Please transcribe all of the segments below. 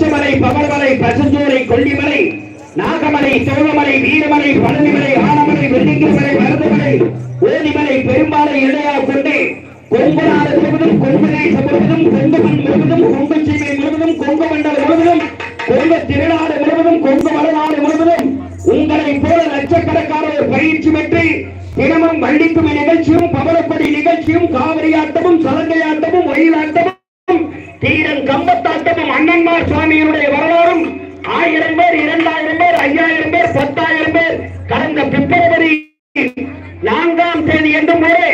பச்சைமலை பவளமலை பசுஞ்சோலை கொல்லிமலை நாகமலை சோழமலை வீரமலை பழனிமலை ஆனமலை வெள்ளிக்கிழமலை மருதமலை ஓதிமலை பெரும்பாலை இடையா கொண்டு கொங்குநாடு முழுவதும் கொங்குநேசம் முழுவதும் கொங்குமண் முழுவதும் கொங்கு சீமை முழுவதும் கொங்கு மண்டலம் முழுவதும் கொங்கு திருநாடு முழுவதும் கொங்கு மலைநாடு முழுவதும் உங்களை போல லட்சக்கணக்கானோர் பயிற்சி பெற்று தினமும் வள்ளிக்குமி நிகழ்ச்சியும் பவளப்படி நிகழ்ச்சியும் காவிரி ஆட்டமும் சலங்கை ஆட்டமும் ஒயிலாட்டமும் தீரன் கம்பத்தாட்டமும் அண்ணன்மார் சுவாமியினுடைய வரலாறும் ஆயிரம் பேர் இரண்டாயிரம் பேர் ஐயாயிரம் பேர் பத்தாயிரம் பேர் கடந்த பிப்ரவரி நான்காம் தேதி என்றும் போது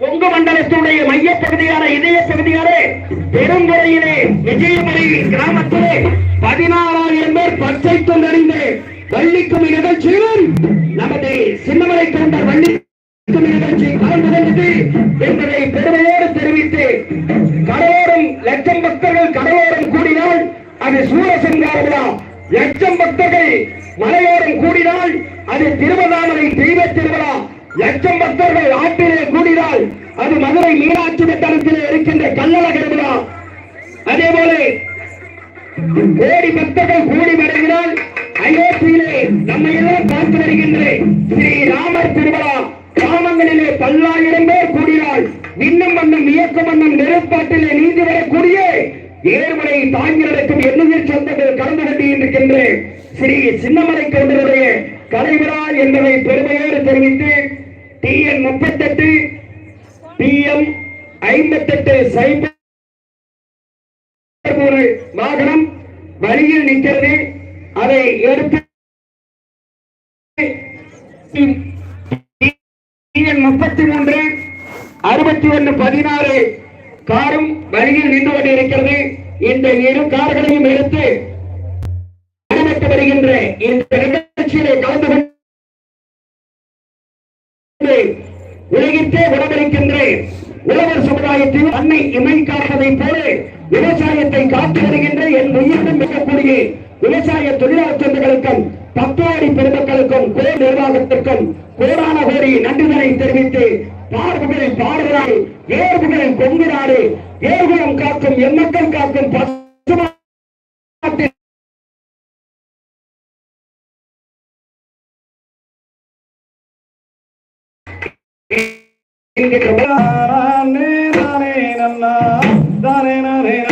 கொங்கு மண்டலத்தினுடைய மையப்பகுதியான இதய பகுதியாலே பெருந்துறையிலே விஜயமலை கிராமத்திலே பதினாறாயிரம் பேர் பச்சை தொண்டறிந்து வள்ளிக்குமி நிகழ்ச்சியிலும் நமது சின்னமலை தொண்டர் வள்ளி என்பதை பெருமையோடு தெரிவித்து கடலோரம் லட்சம் பக்தர்கள் கடலோரம் கூடினால் அது சூரசங்கார விழா லட்சம் பக்தர்கள் மலையோரம் கூடினால் அது திருவண்ணாமலை தெய்வ திருவிழா. லட்சம் பக்தர்கள் ஆற்றிலே கூடினால் அது மதுரை மீனாட்சி வட்டாரத்திலே இருக்கின்ற கல்லழகர் விழா. அதே போல கோடி பக்தர்கள் கூடி வருகிறால் அயோத்தியிலே நம்ம எல்லாம் பார்த்து வருகின்ற ஸ்ரீ ராமர் திருவிழா. கிராமங்களிலே பல்லாயிரம் பேர் கூடினால் மின்னும் மன்னம் இயக்க மன்னம் நெருப்பாட்டிலே நீந்து வரக்கூடிய ஏர்மலை தாங்கி நடக்கும் எண்ணுயிர் சொந்தங்கள் கலந்து கொண்டிருக்கின்ற ஸ்ரீ சின்னமலை கவுண்டருடைய கலைவிழா என்பதை பெருமையோடு தெரிவித்து டி என் முப்பத்தி எட்டு டி எம் ஐம்பத்தி எட்டு சைபர் ஒரு வாகனம் வழியில் நிற்கிறது. அதை எடுத்து முப்பத்தி மூன்று அறுபத்தி ஒன்று பதினாறு காரும் வழியில் நின்று கொண்டிருக்கிறது. இந்த இரு கார்களையும் எடுத்து நடைபெற்று வருகின்ற இந்த நிகழ்ச்சியிலே கலந்து கொண்டு உலகிற்கே உணவளிக்கின்ற உழவர் சமுதாயத்தில் அன்னை இமை காப்பதை போல விவசாயத்தை காத்து வருகின்ற என் உயிரிடம் மிகக்கூடிய விவசாய தொழிலாளர் சொந்தங்களுக்கும் பக்தவாடி பெருமக்களுக்கும் கோ நிர்வாகத்திற்கும் கோடான கோடி நன்றிதனை தெரிவித்து பார்வைகளில் பாடுகிறாய் வேர்வுகளில் கொங்குகிறாரு ஏர்குலம் காக்கும் எம்மக்கள் காக்கும் பசுமாட்டின் நான்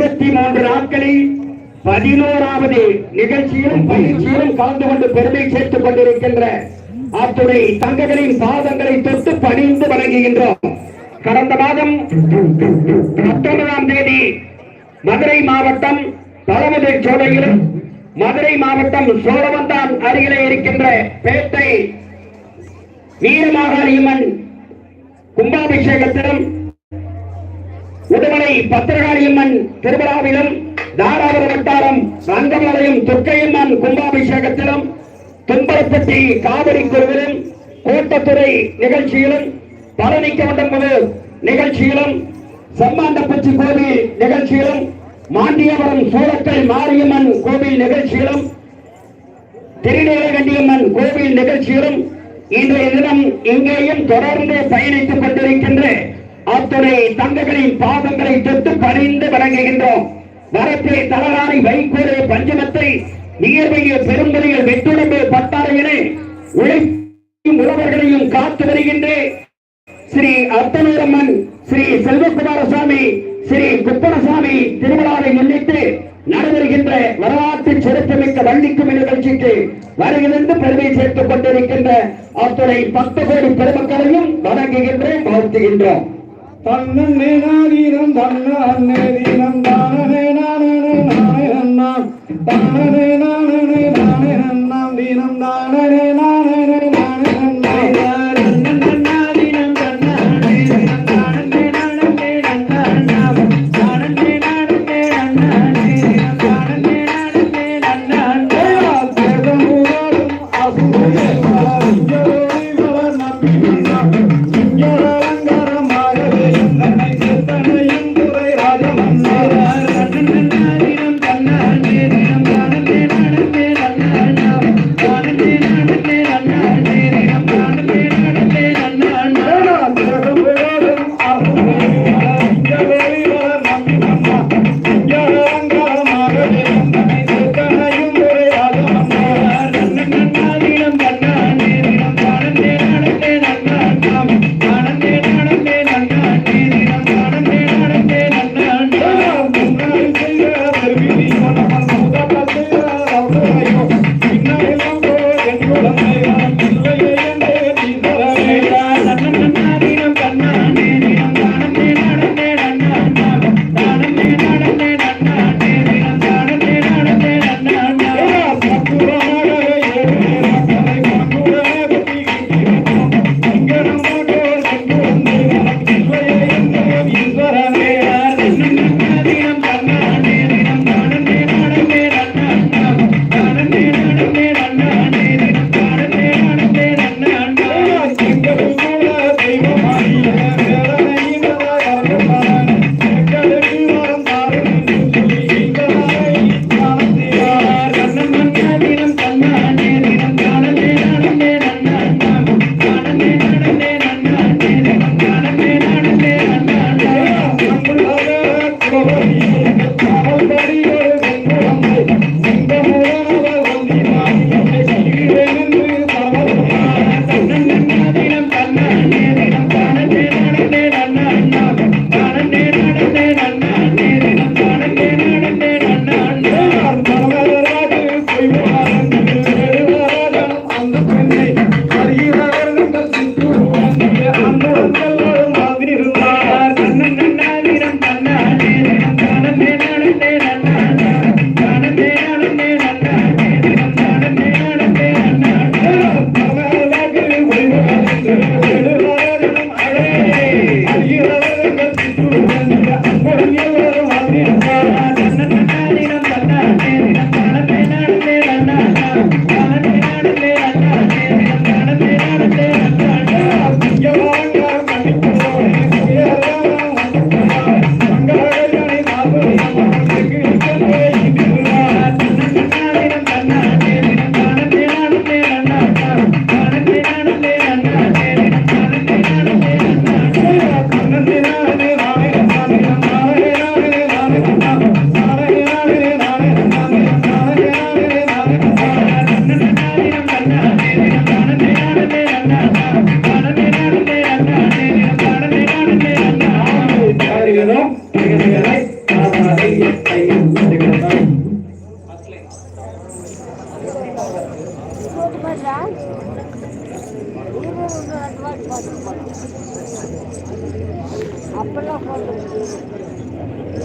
இருபத்தி மூன்று நாட்களில் பதினோராவது நிகழ்ச்சியிலும் பயிற்சியிலும் கலந்து கொண்டு பெருமை சேர்த்துக் கொண்டிருக்கின்ற அத்துறை தங்கங்களின் பாதங்களை தொட்டு பணிந்து வணங்குகின்றோம். கடந்த மாதம் பத்தொன்பதாம் தேதி மதுரை மாவட்டம் பழமுதை சோலையிலும் மதுரை மாவட்டம் சோழவந்தான் அருகிலே இருக்கின்ற பேட்டை வீரமாகாளியம்மன் கும்பாபிஷேகத்திலும் உடுமலை பத்திரகாளியம்மன் திருவிழாவிலும் தாராபுர வட்டாரம் ரங்கமலையும் துர்க்கையம்மன் கும்பாபிஷேகத்திலும் தும்பரப்பட்டி காவிரி குழுவிலும் கோட்டத்துறை நிகழ்ச்சியிலும் பழனிக்க மண்டபது நிகழ்ச்சியிலும் செம்மாண்டப்பச்சி கோவில் நிகழ்ச்சியிலும் மாண்டியபுரம் சூழக்கல் மாரியம்மன் கோவில் நிகழ்ச்சியிலும் திருநீலகண்டியம்மன் கோவில் நிகழ்ச்சியிலும் இன்றைய தினம் இங்கேயும் தொடர்ந்து பயணித்துக் கொண்டிருக்கின்ற அத்துணை தங்கங்களின் பாதங்களை தொட்டு பணிந்து வணங்குகின்றோம். வரப்பே தலகாணி வைகோடு பஞ்சமத்தை நீர்மைய பெரும்பலிகள் வெட்டுடம்பு பட்டாரையிலே உழைக்கும் உறவர்களையும் காத்து வருகின்ற. ஸ்ரீ அர்த்தனூரம்மன் ஸ்ரீ செல்வகுமாரசாமி ஸ்ரீ குப்பனசாமி திருவிழாவை முன்னிட்டு நடைபெறுகின்ற வரலாற்று சிறப்புமிக்க வள்ளிக்கும் நிகழ்ச்சிக்கு வருகிறது பெருமை சேர்த்துக் கொண்டிருக்கின்ற அத்துறை பத்து கோடி பெருமக்களையும் வணங்குகின்றோம் வாழ்த்துகின்றோம். தன்னே நாதீனம் தன்னே தீனம் தானே நானே நானே நன்னாம் தானே நானே.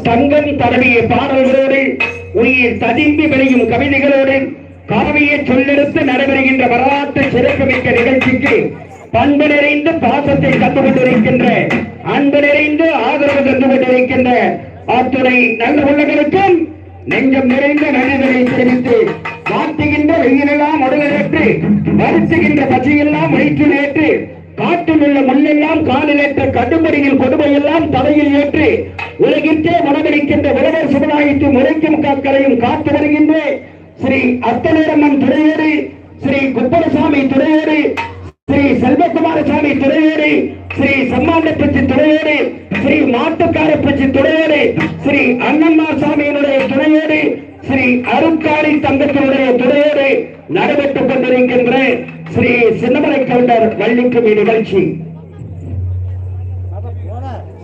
தங்கம் தரவிய பாடல்களோடு உயிர் ததும்பி விளையும் கவிதைகளோடு காவிய சொல்லெடுத்து நடைபெறுகின்ற வரலாற்று சிறப்புமிக்க நிகழ்ச்சிக்கு பண்பு நிறைந்து பாசத்தை தந்து கொண்டிருக்கின்ற அன்பு நிறைந்து ஆதரவு தந்து கொண்டிருக்கின்ற அத்துறை நல்ல உள்ளங்களுக்கும் நெஞ்சம் நிறைந்த நன்றிகளை தெரிவித்து வாத்துகின்ற வெயிலெல்லாம் உடல் நேற்று வருத்துகின்ற பச்சையெல்லாம் வயிற்று நேற்று காட்டில் உள்ள முள்ளெல்லாம் காலிலேற்ற கடுமறியில் கொடுமையெல்லாம் தலையில் ஏற்று உலகிற்கே வடமடிக்கின்ற விளவர் சமுதாயத்தை முறைக்கும் காக்கரையும் காத்து வருகின்ற. ஸ்ரீ அத்தனேரம்மன் துறையேறு ஸ்ரீ குப்பரசாமி துறையேறு ஸ்ரீ செல்வகுமாரசாமி துறையேறு ஸ்ரீ சம்மாண்டப்பச்சி துறையேறு ஸ்ரீ மாட்டுக்காரப்பச்சி துறையேறு ஸ்ரீ அண்ணன்மார் சாமியினுடைய துறையேறு ஸ்ரீ அருட்காரி தங்க இருக்கும் இந்நிகழ்ச்சி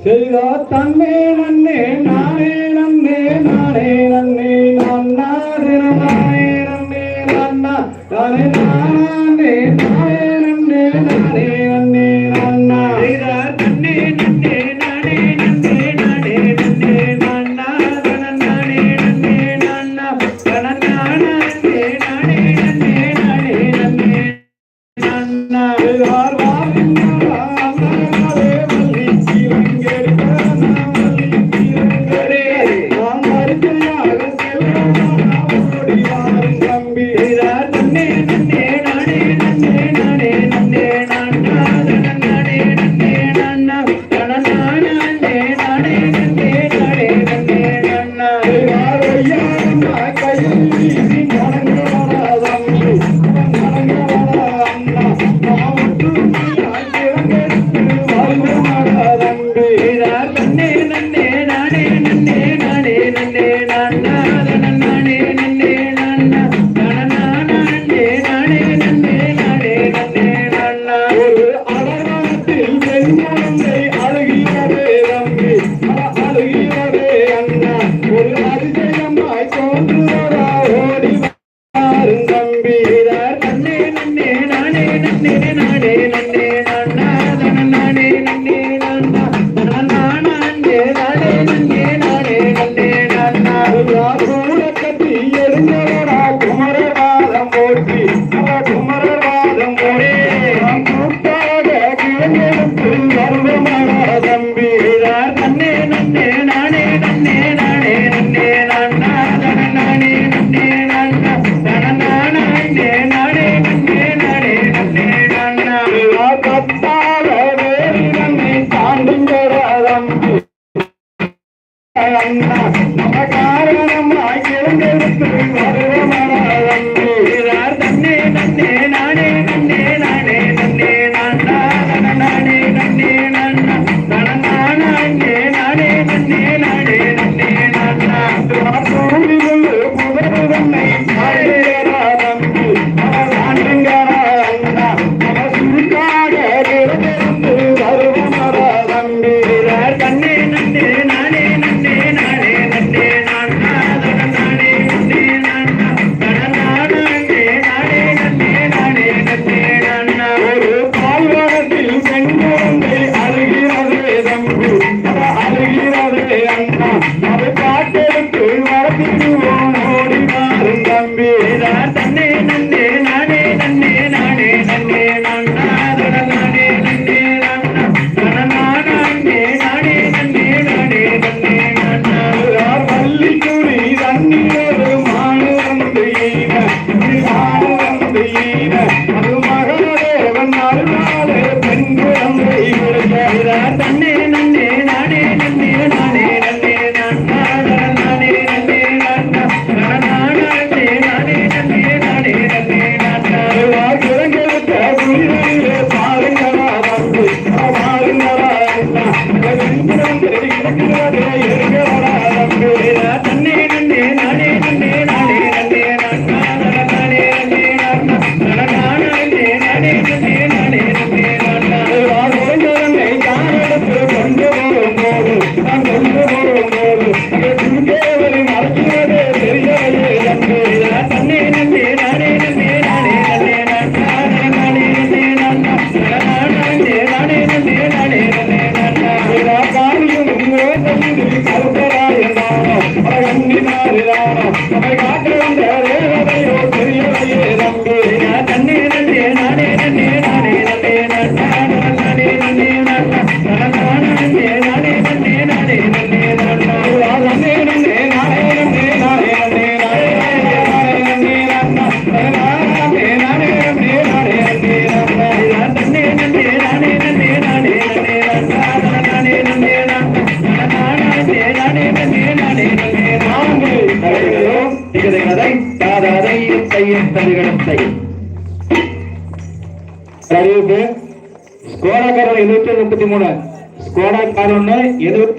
செய்தா தன்மே மண்ணே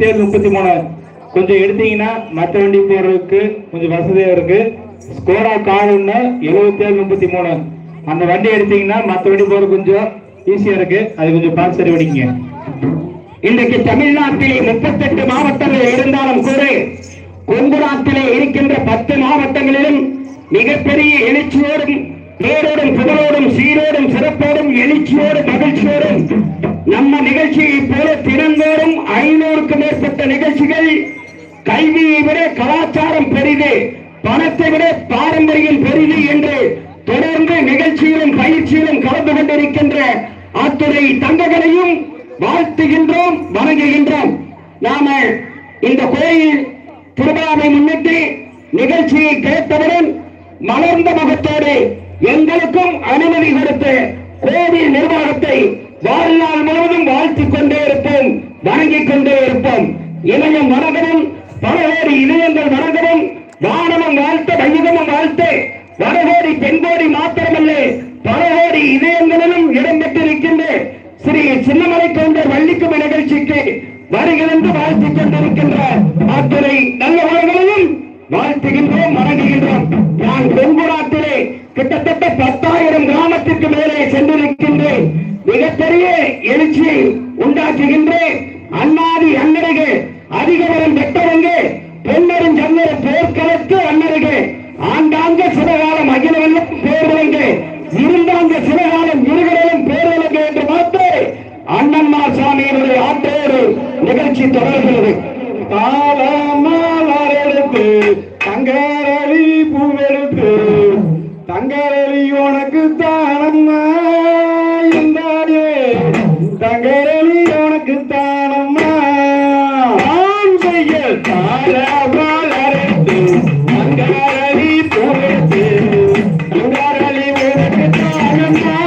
எழுபத்தி முப்பத்தி மூணு கொஞ்சம் எடுத்தீங்கன்னா மற்ற வண்டி போறதுக்கு கொஞ்சம் வசதியா இருக்கு. ஸ்கோடா கார் ஒன்று எழுபத்தி ஏழு முப்பத்தி மூணு அந்த வண்டி எடுத்தீங்கன்னா மற்ற வண்டி போறது கொஞ்சம் ஈஸியா இருக்கு. அது கொஞ்சம் பார்த்து சரி பண்ணிக்கங்க. இன்றைக்கு தமிழ்நாட்டிலே முப்பத்தெட்டு மாவட்டங்கள் இருந்தாலும் கூட கொங்கு நாட்டிலே இருக்கின்ற பத்து மாவட்டங்களிலும் மிகப்பெரிய எழுச்சியோடும் பேரோடும் புகழோடும் சீரோடும் சிறப்போடும் எழுச்சியோடும் மகிழ்ச்சியோடும் நம்ம நிகழ்ச்சியை போல தினந்தோறும் நிகழ்ச்சிகள் கல்வியை விட கலாச்சாரம் பெரிது பணத்தை விட பாரம்பரியம் பெரிது என்று தொடர்ந்து நிகழ்ச்சியிலும் பயிற்சியிலும் கலந்து கொண்டிருக்கின்ற அத்துறை தங்கங்களையும் வாழ்த்துகின்றோம் வணங்குகின்றோம். நாம இந்த கோயில் திருவிழாவை முன்னிட்டு நிகழ்ச்சியை கேட்டவுடன் மலர்ந்த முகத்தோடு எங்களுக்கும் அனுமதி கொடுத்து கோவில் நிர்வாகத்தை வாழ்நாள் முழுவதும் வாழ்த்திக் கொண்டே இருப்போம் வணங்கிக் கொண்டே இருப்போம். இணையம் வணங்கவும் பல கோடி இதயங்கள் வணங்கவும் வானமும் வாழ்த்த வையகமும் வாழ்த்து. வடகோடி பெண்கோடி மாத்திரமல்ல பல கோடி இதயங்களிலும் இடம்பெற்றிருக்கின்ற ஸ்ரீ சின்னமலை கவுண்டர் வள்ளிக்குமி நிகழ்ச்சிக்கு வருகிறந்து வாழ்த்திக் கொண்டிருக்கின்ற அத்துறை நல்ல உலகங்களையும் வாழ்த்துகின்றோம் வணங்குகின்றோம். நான் கொங்கு கிட்டத்தட்ட பத்தாயிரம் கிராமத்திற்கு மேலே சென்றிருக்கின்றேன். மிகப்பெரிய எழுச்சியை உண்டாக்குகின்றேன். தானம்மா